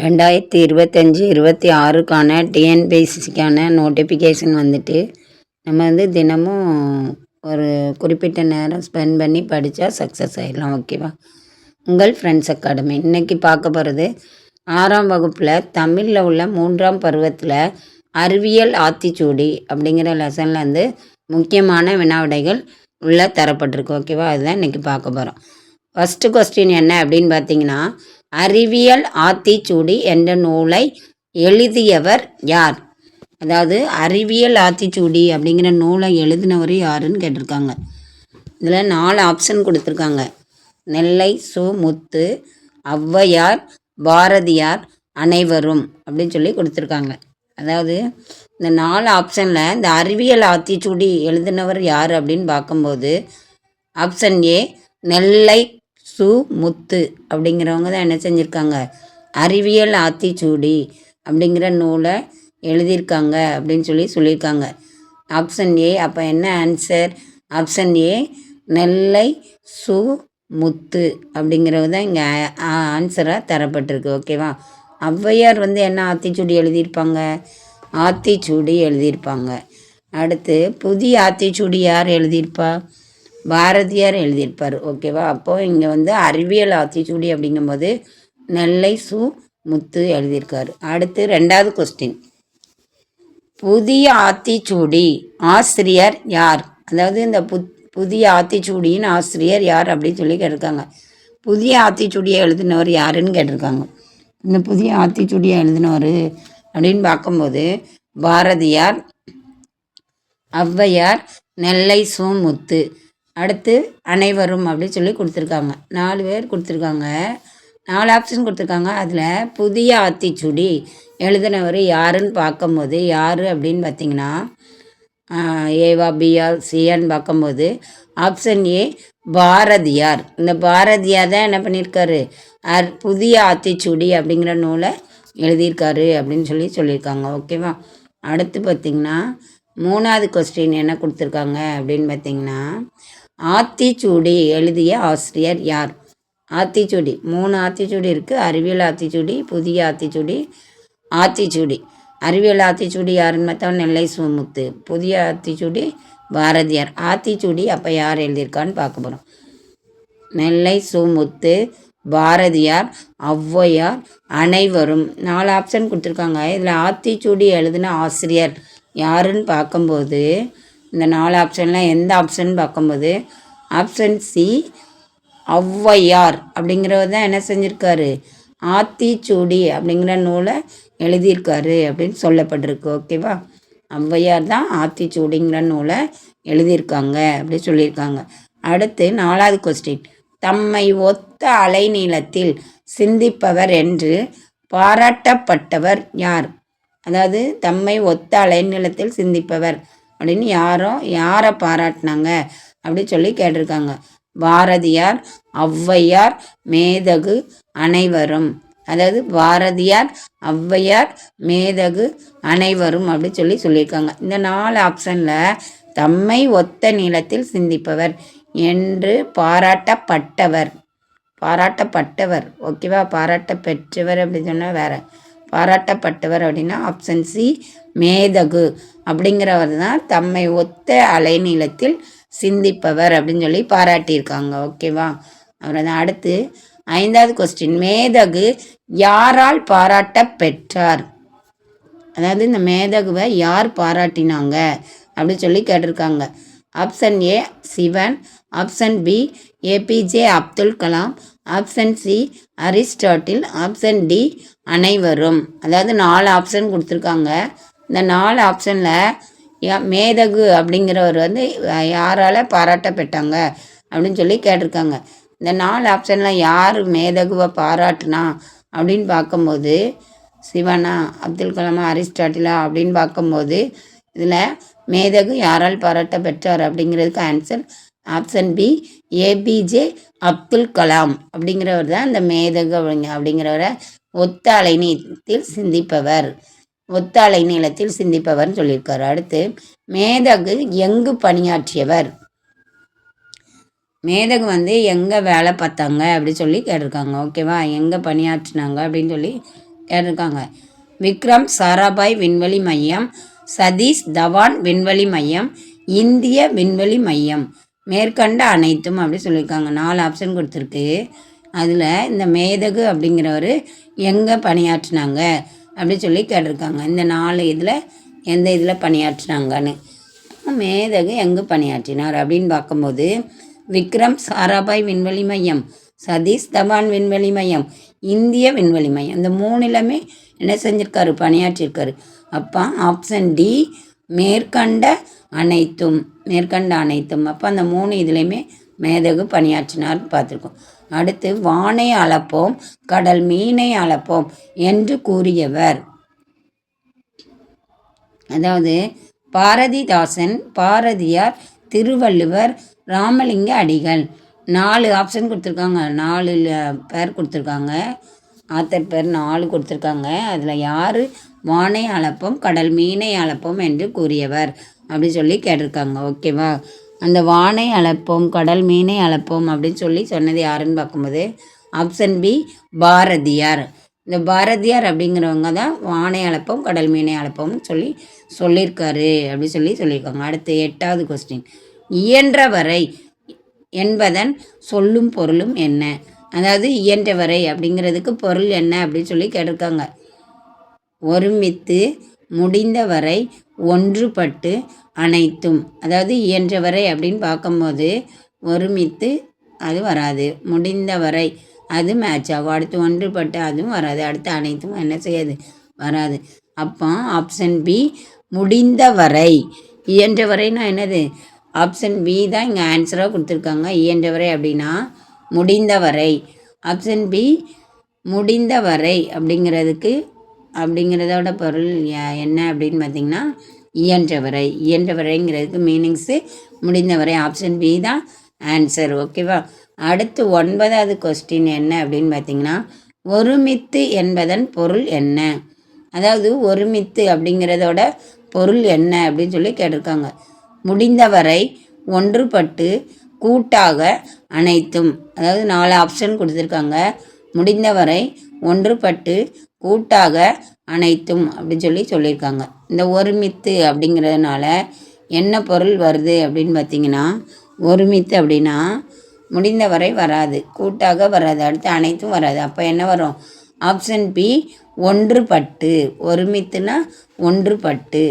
ரெண்டாயிரத்தி இருபத்தஞ்சி இருபத்தி ஆறுக்கான டிஎன்பிஎஸ்சிக்கான நோட்டிஃபிகேஷன் வந்துட்டு நம்ம வந்து தினமும் ஒரு குறிப்பிட்ட நேரம் ஸ்பெண்ட் பண்ணி படித்தா சக்ஸஸ் ஆகிடலாம் ஓகேவா உங்கள் ஃப்ரெண்ட்ஸ் அகாடமி இன்றைக்கி பார்க்க போகிறது ஆறாம் வகுப்பில் தமிழில் உள்ள மூன்றாம் பருவத்தில் அறிவியல் ஆத்திச்சூடி அப்படிங்கிற லெசனில் வந்து முக்கியமான வினாவிடைகள் உள்ள தரப்பட்டிருக்கு ஓகேவா அதுதான் இன்றைக்கி பார்க்க போகிறோம் ஃபஸ்ட்டு கொஸ்டின் என்ன அப்படின்னு பார்த்தீங்கன்னா அறிவியல் ஆத்திச்சூடி என்ற நூலை எழுதியவர் யார்? அதாவது அறிவியல் ஆத்திச்சூடி அப்படிங்கிற நூலை எழுதினவர் யாருன்னு கேட்டிருக்காங்க. இதில் நாலு ஆப்ஷன் கொடுத்துருக்காங்க. நெல்லை சு முத்து ஔவையார் பாரதியார் அனைவரும் அப்படின்னு சொல்லி கொடுத்துருக்காங்க. அதாவது இந்த நாலு ஆப்ஷனில் இந்த அறிவியல் ஆத்திச்சூடி எழுதினவர் யார் அப்படின்னு பார்க்கும்போது ஆப்ஷன் ஏ நெல்லை சு முத்து அப்படிங்கிறவங்க தான் என்ன செஞ்சுருக்காங்க? அறிவியல் ஆத்திச்சூடி அப்படிங்கிற நூலை எழுதியிருக்காங்க அப்படின்னு சொல்லி சொல்லியிருக்காங்க. ஆப்ஷன் ஏ அப்போ என்ன answer option A Nellai Su Muthu அப்படிங்கிறது தான் இங்கே ஆன்சராக தரப்பட்டிருக்கு. ஓகேவா ஔவையார் வந்து என்ன ஆத்திச்சூடி எழுதியிருப்பாங்க? ஆத்திச்சூடி எழுதியிருப்பாங்க. அடுத்து புதிய ஆத்திச்சூடி யார் எழுதியிருப்பா? பாரதியார் எழுதியிருப்பார் ஓகேவா? அப்போது இங்கே வந்து அறிவியல் ஆத்திச்சூடி அப்படிங்கும்போது நெல்லை சு முத்து எழுதியிருக்காரு. அடுத்து ரெண்டாவது கொஸ்டின் புதிய ஆத்திச்சூடி ஆசிரியர் யார்? அதாவது இந்த புத் புதிய ஆத்திச்சூடியின் ஆசிரியர் யார் அப்படின்னு சொல்லி கேட்டிருக்காங்க. புதிய ஆத்திச்சூடியை எழுதினவர் யாருன்னு கேட்டிருக்காங்க. இந்த புதிய ஆத்திச்சூடியை எழுதினவர் அப்படின்னு பார்க்கும்போது பாரதியார் ஔவையார் நெல்லை சு முத்து. அடுத்து அனைவரும் அப்படின்னு சொல்லி கொடுத்துருக்காங்க. நாலு பேர் கொடுத்துருக்காங்க. நாலு ஆப்ஷன் கொடுத்துருக்காங்க. அதில் புதிய ஆத்திச்சூடி எழுதினவர் யாருன்னு பார்க்கும்போது யார் அப்படின்னு பார்த்தீங்கன்னா ஏவா பிஆ சியான்னு பார்க்கும்போது ஆப்ஷன் ஏ பாரதியார். இந்த பாரதியார் தான் என்ன பண்ணியிருக்காரு? அர் புதிய ஆத்திச்சூடி அப்படிங்கிற நூலை எழுதியிருக்காரு அப்படின்னு சொல்லி சொல்லியிருக்காங்க. ஓகேவா? அடுத்து பார்த்திங்கன்னா மூணாவது கொஸ்டின் என்ன கொடுத்துருக்காங்க அப்படின்னு பார்த்தீங்கன்னா ஆத்திச்சூடி எழுதிய ஆசிரியர் யார்? ஆத்திச்சூடி. மூணு ஆத்திச்சூடி இருக்குது அறிவியல் ஆத்திச்சூடி புதிய ஆத்திச்சூடி ஆத்திச்சூடி. அறிவியல் ஆத்திச்சூடி யாருன்னு பார்த்தா நெல்லை சுமுத்து. புதிய ஆத்திச்சூடி பாரதியார். ஆத்திச்சூடி அப்போ யார் எழுதியிருக்கான்னு பார்க்க போகிறோம் நெல்லை சுமுத்து பாரதியார் ஔவையார் அனைவரும் நாலு ஆப்ஷன் கொடுத்துருக்காங்க. இதில் ஆத்திச்சூடி எழுதின ஆசிரியர் யாருன்னு பார்க்கும்போது இந்த நாலு ஆப்ஷனில் எந்த ஆப்ஷன் பார்க்கும்போது ஆப்ஷன் சி ஔவையார் அப்படிங்கிறவர் தான் என்ன செஞ்சுருக்காரு? ஆத்திச்சூடி அப்படிங்கிற நூலை எழுதியிருக்காரு அப்படின்னு சொல்லப்பட்டிருக்கு. ஓகேவா? ஔவையார் தான் ஆத்திச்சூடிங்கிற நூலை எழுதியிருக்காங்க அப்படி சொல்லியிருக்காங்க. அடுத்து நாலாவது கொஸ்டின் தம்மை ஒத்த அலைநீளத்தில் சிந்திப்பவர் என்று பாராட்டப்பட்டவர் யார்? அதாவது தம்மை ஒத்த அலை நீளத்தில் சிந்திப்பவர். அப்படின்னு யாரோ யாரை பாராட்டினாங்க அப்படி சொல்லி கேட்டிருக்காங்க. பாரதியார் ஔவையார் மேதகு அனைவரும். அதாவது பாரதியார் ஔவையார் மேதகு அனைவரும் அப்படின்னு சொல்லி சொல்லியிருக்காங்க. இந்த நாலு ஆப்ஷனில் தம்மை ஒத்த நீளத்தில் சிந்திப்பவர் என்று பாராட்டப்பட்டவர். பாராட்டப்பட்டவர். ஓகேவா? பாராட்ட பெற்றவர் அப்படின்னு சொன்னால் வேற. பாராட்டப்பட்டவர் அப்படின்னா ஆப்ஷன் சி மேதகு. அப்படிங்கிறவர் தான் தம்மை ஒத்த அலைநீளத்தில் சிந்திப்பவர் அப்படின்னு சொல்லி பாராட்டியிருக்காங்க. ஓகேவா அவரை தான் அடுத்து ஐந்தாவது கொஸ்டின் மேதகு யாரால் பாராட்ட பெற்றார் அதாவது இந்த மேதகுவை யார் பாராட்டினாங்க அப்படின்னு சொல்லி கேட்டிருக்காங்க. Option A Sivan. Option B APJ Abdul Kalam. Option C Aristotle option D அனைவரும். அதாவது நாலு ஆப்ஷன் கொடுத்துருக்காங்க. இந்த நாலு ஆப்ஷனில் மேதகு அப்படிங்கிறவர் வந்து யாரால் பாராட்டப்பட்டாங்க அப்படின்னு சொல்லி கேட்டிருக்காங்க. இந்த நாலு ஆப்ஷனில் யார் மேதகுவை பாராட்டுனா அப்படின்னு பார்க்கும்போது சிவனா அப்துல் கலாமா அரிஸ்டாட்டிலா அப்படின்னு பார்க்கும்போது இதில் மேதகு யாரால் பாராட்ட பெற்றார் அப்படிங்கிறதுக்கு answer option B APJ Abdul Kalam அப்படிங்கிறவர் தான் இந்த மேதகு அப்படிங்கிறவரை ஒத்த அலைநீளத்தில் சிந்திப்பவர். ஒத்த அலைநீளத்தில் சிந்திப்பவர்னு சொல்லியிருக்காரு. அடுத்து மேதகு எங்கு பணியாற்றியவர்? மேதகு வந்து எங்கே வேலை பார்த்தாங்க அப்படி சொல்லி கேட்டிருக்காங்க. ஓகேவா எங்கே பணியாற்றினாங்க அப்படின்னு சொல்லி கேட்டிருக்காங்க. விக்ரம் சாராபாய் விண்வெளி மையம் சதீஷ் தவான் விண்வெளி மையம் இந்திய விண்வெளி மையம். மேற்கண்ட அனைத்தும் அப்படி சொல்லியிருக்காங்க. நாலு ஆப்ஷன் கொடுத்துருக்கு. அதில் இந்த மேதகு அப்படிங்கிறவர் எங்கே பணியாற்றினாங்க அப்படி சொல்லி கேட்டிருக்காங்க. இந்த நாலு இதில் எந்த இதில் பணியாற்றினாங்கன்னு. மேதகு எங்கே பணியாற்றினார் அப்படின்னு பார்க்கும்போது விக்ரம் சாராபாய் விண்வெளி மையம் சதீஷ் தவான் விண்வெளி மையம் இந்திய விண்வெளி மையம். இந்த மூணுலமே என்ன செஞ்சுருக்காரு? பணியாற்றியிருக்காரு. அப்போ ஆப்ஷன் டி மேற்கண்ட அனைத்தும் மேற்கண்ட அனைத்தும். அப்போ அந்த மூணு இதுலேயுமே மேதகு பணியாற்றினார் பார்த்துருக்கோம். அடுத்து வானை அளப்போம் கடல் மீனை அளப்போம் என்று கூறியவர். அதாவது பாரதிதாசன் பாரதியார் திருவள்ளுவர் ராமலிங்க அடிகள். நாலு ஆப்ஷன் கொடுத்துருக்காங்க. நாலு பேர் கொடுத்துருக்காங்க. ஆத்தர் பேர் நாலு கொடுத்துருக்காங்க. அதில் யார் வானை அளப்போம் கடல் மீனை அளப்போம் என்று கூறியவர் அப்படி சொல்லி கேட்டிருக்காங்க. ஓகேவா அந்த வானை அளப்போம் கடல் மீனை அளப்போம் அப்படின்னு சொல்லி சொன்னது யாருன்னு பார்க்கும்போது ஆப்ஷன் பி பாரதியார். இந்த பாரதியார் அப்படிங்கிறவங்க தான் வானை அளப்போம் கடல் மீனை அளப்போம்னு சொல்லி சொல்லியிருக்காரு அப்படி சொல்லி சொல்லியிருக்காங்க. அடுத்து எட்டாவது கொஸ்டின் இயன்றவரை என்பதன் சொல்லும் பொருளும் என்ன? அதாவது இயன்றவரை அப்படிங்கிறதுக்கு பொருள் என்ன அப்படின்னு சொல்லி கேட்டிருக்காங்க. ஒருமித்து முடிந்தவரை ஒன்றுபட்டு அனைத்தும் அதாவது இயன்றவரை அப்படின்னு பார்க்கும்போது ஒருமித்து அது வராது. முடிந்தவரை அது மேட்ச் ஆகும். அடுத்து ஒன்றுபட்டு அதுவும் வராது. அடுத்து அனைத்தும் என்ன செய்யாது? வராது. அப்போ ஆப்ஷன் பி முடிந்தவரை. இயன்றவரைனா என்னது? ஆப்ஷன் பி தான் இங்கே ஆன்சராக கொடுத்துருக்காங்க. இயன்றவரை அப்படின்னா முடிந்தவரை. ஆப்ஷன் பி முடிந்தவரை அப்படிங்கிறதுக்கு அப்படிங்கிறதோட பொருள் என்ன அப்படின்னு பார்த்திங்கன்னா இயன்றவரை. இயன்றவரைங்கிறதுக்கு மீனிங்ஸு முடிந்தவரை. ஆப்ஷன் பி தான் ஆன்சர் ஓகேவா அடுத்து ஒன்பதாவது கொஸ்டின் என்ன அப்படின்னு பார்த்தீங்கன்னா ஒருமித்து என்பதன் பொருள் என்ன? அதாவது ஒருமித்து அப்படிங்கிறதோட பொருள் என்ன அப்படின்னு சொல்லி கேட்டிருக்காங்க. முடிந்தவரை ஒன்றுபட்டு கூட்டாக அனைத்தும். அதாவது நாலு ஆப்ஷன் கொடுத்துருக்காங்க. முடிந்தவரை ஒன்றுபட்டு கூட்டாக அனைத்தும் அப்படின்னு சொல்லி சொல்லியிருக்காங்க. இந்த ஒருமித்து அப்படிங்கிறதுனால என்ன பொருள் வருது அப்படின்னு பார்த்தீங்கன்னா ஒருமித்து அப்படின்னா முடிந்தவரை வராது. கூட்டாக வராது. அடுத்து அனைத்தும் வராது. அப்போ என்ன வரும்? ஆப்ஷன் பி ஒன்றுபட்டு ஒருமித்துனா ஒன்றுபட்டு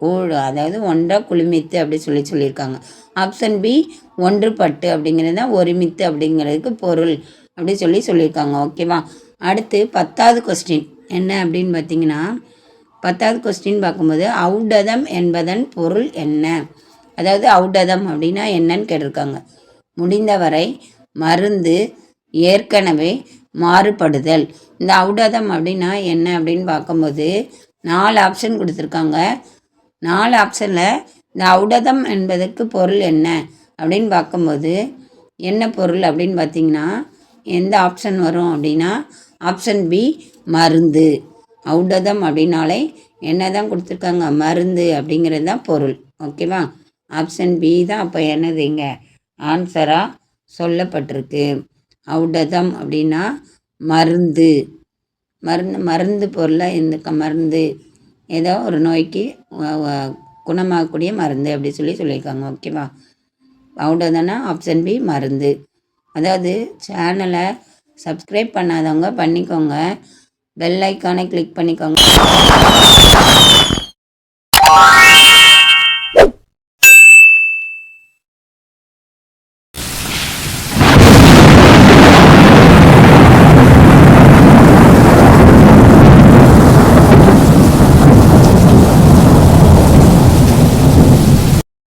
ஊழ் அதாவது ஒன்றாக குழுமித்து அப்படி சொல்லி சொல்லியிருக்காங்க. ஆப்ஷன் பி ஒன்றுபட்டு அப்படிங்கிறது தான் ஒருமித்து அப்படிங்கிறதுக்கு பொருள் அப்படி சொல்லி சொல்லியிருக்காங்க. ஓகேவா? அடுத்து பத்தாவது கொஸ்டின் என்ன அப்படின்னு பார்த்தீங்கன்னா பத்தாவது கொஸ்டின் பார்க்கும்போது அவுடதம் என்பதன் பொருள் என்ன? அதாவது அவுடதம் அப்படின்னா என்னன்னு கேட்டிருக்காங்க. முடிந்தவரை மருந்து ஏற்கனவே மாறுபடுதல். இந்த அவுடதம் அப்படின்னா என்ன அப்படின்னு பார்க்கும்போது நாலு ஆப்ஷன் கொடுத்துருக்காங்க. நாலு ஆப்ஷனில் இந்த அவுடதம் என்பதற்கு பொருள் என்ன? அப்படின்னு பார்க்கும்போது என்ன பொருள் அப்படின்னு பார்த்தீங்கன்னா எந்த ஆப்ஷன் வரும் அப்படின்னா ஆப்ஷன் பி மருந்து. ஔடதம் அப்படின்னாலே என்ன தான் கொடுத்துருக்காங்க? மருந்து அப்படிங்கிறது தான் பொருள். ஓகேவா ஆப்ஷன் பி தான் அப்போ என்னது இங்கே? ஆன்சராக சொல்லப்பட்டிருக்கு. ஔடதம் அப்படின்னா மருந்து. மருந்து மருந்து பொருளாக இந்த மருந்து. ஏதோ ஒரு நோய்க்கு குணமாகக்கூடிய மருந்து அப்படி சொல்லி சொல்லியிருக்காங்க. ஓகேவா ஔடதம்னா ஆப்ஷன் பி மருந்து. அதாவது சேனலை சப்ஸ்கிரைப் பண்ணாதவங்க பண்ணிக்கோங்க. பெல் ஐக்கானை கிளிக் பண்ணிக்கோங்க.